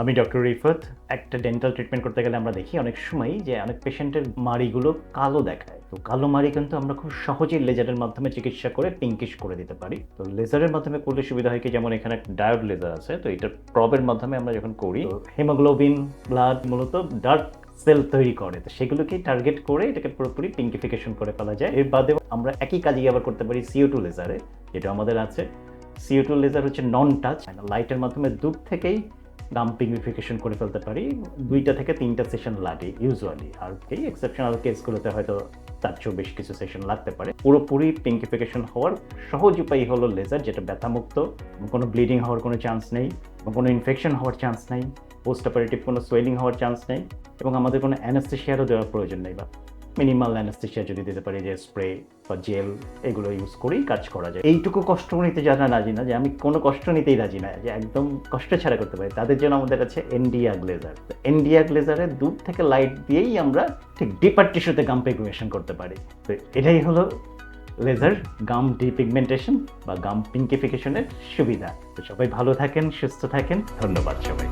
আমি ডক্টর রিফত একটা dental treatment করতে গেলে আমরা দেখি অনেক সময় যে অনেক পেশেন্টের মাড়িগুলো কালো দেখায়। তো কালো মাড়ি কিন্তু আমরা খুব সহজেই লেজারের মাধ্যমে চিকিৎসা করে পিঙ্কিশ করে দিতে পারি। তো লেজারের মাধ্যমে করলে সুবিধা হয় কি? যেমন এখানে একটা ডায়োড লেজার আছে, তো এটার প্রবের মাধ্যমে আমরা যখন করি হেমোগ্লোবিন ব্লাড মূলত ডার্ক সেল তৈরি করে। তো সেগুলোকেই টার্গেট করে এটাকে পুরোপুরি পিঙ্কিফিকেশন করে ফেলা যায়। এর বাদেও আমরা একই কাজই আবার করতে পারি সিও টু লেজারে যেটা আমাদের আছে। সিও টু লেজার হচ্ছে নন টাচ লাইটের মাধ্যমে দূর থেকেই গাম পিগনিফিকেশন করে ফেলতে পারি। দুইটা থেকে তিনটা সেশন লাগে ইউজুয়ালি আর এই এক্সেপশনাল কেসগুলোতে হয়তো তার চেয়েও বেশ কিছু সেশন লাগতে পারে। পুরোপুরি পিঙ্কিফিকেশন হওয়ার সহজ উপায় হলো লেজার যেটা ব্যথামুক্ত, কোনো ব্লিডিং হওয়ার কোনো চান্স নেই কোনো ইনফেকশন হওয়ার চান্স নেই পোস্ট অপারেটিভ কোনো সোয়েলিং হওয়ার চান্স নেই, এবং আমাদের কোনো অ্যানাস্থেশিয়ারও দেওয়ার প্রয়োজন নেই বা মিনিমাল অ্যানাস্থেশিয়া যদি দিতে পারি, যে স্প্রে বা জেল এগুলো ইউজ করেই কাজ করা যায়। এইটুকু কষ্ট নিতে যারা রাজি না, যে আমি কোনো কষ্ট নিতেই রাজি না, যে একদম কষ্ট ছাড়া করতে পারি, তাদের জন্য আমাদের আছে এনডিয়া গ্লেজার এনডিয়া গ্লেজারে দূর থেকে লাইট দিয়েই আমরা ঠিক ডিপার টিস্যুতে গাম পিগমেন্টেশন করতে পারি। তো এটাই হলো লেজার গাম ডিপিগমেন্টেশন বা গাম পিঙ্কিফিকেশনের সুবিধা। তো সবাই ভালো থাকেন, সুস্থ থাকেন, ধন্যবাদ সবাই